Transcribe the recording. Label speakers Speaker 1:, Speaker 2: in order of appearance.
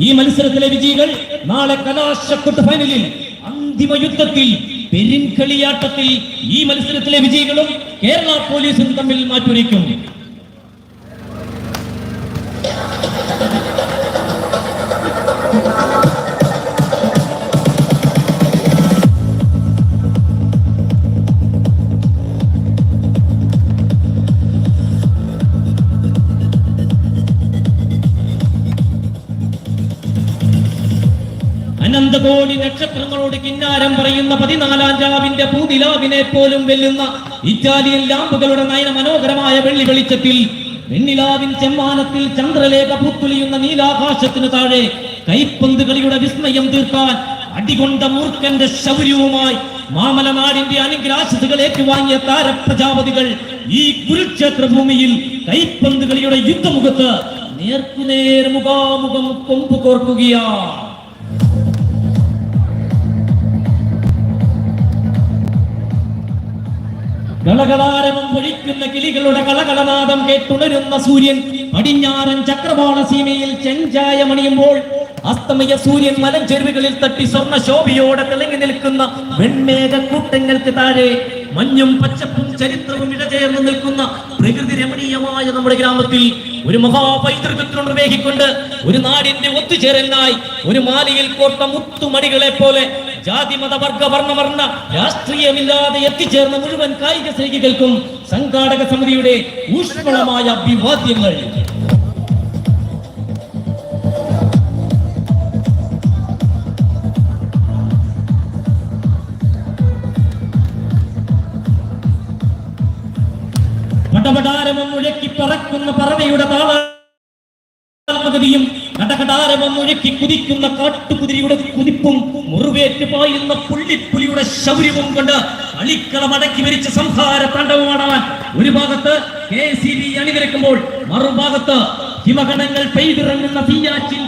Speaker 1: ഈ മത്സരത്തിലെ വിജയികൾ നാളെ കലാശക്കൊട്ട് ഫൈനലിൽ അന്തിമ യുദ്ധത്തിൽ പെരിൻകളിയാട്ടത്തിൽ ഈ മത്സരത്തിലെ വിജയികളും കേരള പോലീസും തമ്മിൽ മാറ്റുരയ്ക്കും അനന്തകോടി നക്ഷത്രങ്ങളോട് കിന്നാരം പറയുന്ന പതിനാലാം രാവിന്റെ പൂതിലാവിനെ പോലും വെല്ലുന്ന ഇറ്റാലിയൻ ലാമ്പുകളുടെ നയന മനോഹരമായ വെള്ളി വെളിച്ചത്തിൽ വെണ്ണിലാവിൻ ചെമ്മാനത്തിൽ ചന്ദ്രലേഖ പൂത്തുലിയുന്ന നീലാകാശത്തിന് താഴെ കൈപ്പന്ത് കളിയുടെ വിസ്മയം തീർക്കാൻ അടികൊണ്ട മൂർഖന്റെ ശൗര്യവുമായി മാമലനാടിന്റെ അനുഗ്രാശിതകൾ ഏറ്റുവാങ്ങിയ താരപ്രജാപതികൾ ഈ കുരുക്ഷേത്ര ഭൂമിയിൽ കൈപ്പന്ത് കളിയുടെ യുദ്ധമുഖത്ത് നേർക്കുനേർ മുഖാമുഖം കൊമ്പ് കോർക്കുകയാണ് കളകളാരവം പൊഴിക്കുന്ന കിളികളുടെ കളകളനാദം കേട്ടുണരുന്ന സൂര്യൻ പടിഞ്ഞാറൻ ചക്രവാള സീമയിൽ ചെഞ്ചായ മണിയുമ്പോൾ അസ്തമയ സൂര്യൻ മലഞ്ചെരുവുകളിൽ തട്ടി സ്വർണ ശോഭയോടെ തിളങ്ങി നിൽക്കുന്ന വെൺമേഘ കൂട്ടങ്ങൾക്ക് താഴെ മഞ്ഞും പച്ചപ്പും ചരിത്രവും ഇടചേർന്ന് നിൽക്കുന്ന പ്രകൃതി രമണീയമായ നമ്മുടെ ഗ്രാമത്തിൽ ഒരു മഹാപൈതൃകത്തിനോട് നിർവഹിക്കൊണ്ട് ഒരു നാടിന്റെ ഒത്തുചേരലിനായി ഒരു മാലിയിൽ കോർത്ത മുത്തുമടികളെ പോലെ ജാതി മത വർഗ വർണവർണ രാഷ്ട്രീയമില്ലാതെ എത്തിച്ചേർന്ന മുഴുവൻ കായിക സ്നേഹികൾക്കും സംഘാടക സമിതിയുടെ ഊഷ്മളമായ അഭിവാദ്യങ്ങൾ. പടപടാരമം മുഴക്കി പറക്കുന്ന പറവയുടെ താളമഗതിയും കടകടാരമം മുഴക്കി കുതിക്കുന്ന കാട്ടുകുതിരിയുടെ കുതിപ്പും മുറിവേറ്റ് പായുന്ന പുള്ളിപ്പുലിയുടെ ശൗര്യവും കൊണ്ട് കളിക്കളം അടക്കി വരിച്ച സംഹാര താണ്ഡവമാടാൻ ഒരു ഭാഗത്ത് കെ സി ബി അണിനിരക്കുമ്പോൾ മറുഭാഗത്ത് ഹിമഗണങ്ങൾ പെയ്തിറങ്ങുന്ന തീയാച്ചിൽ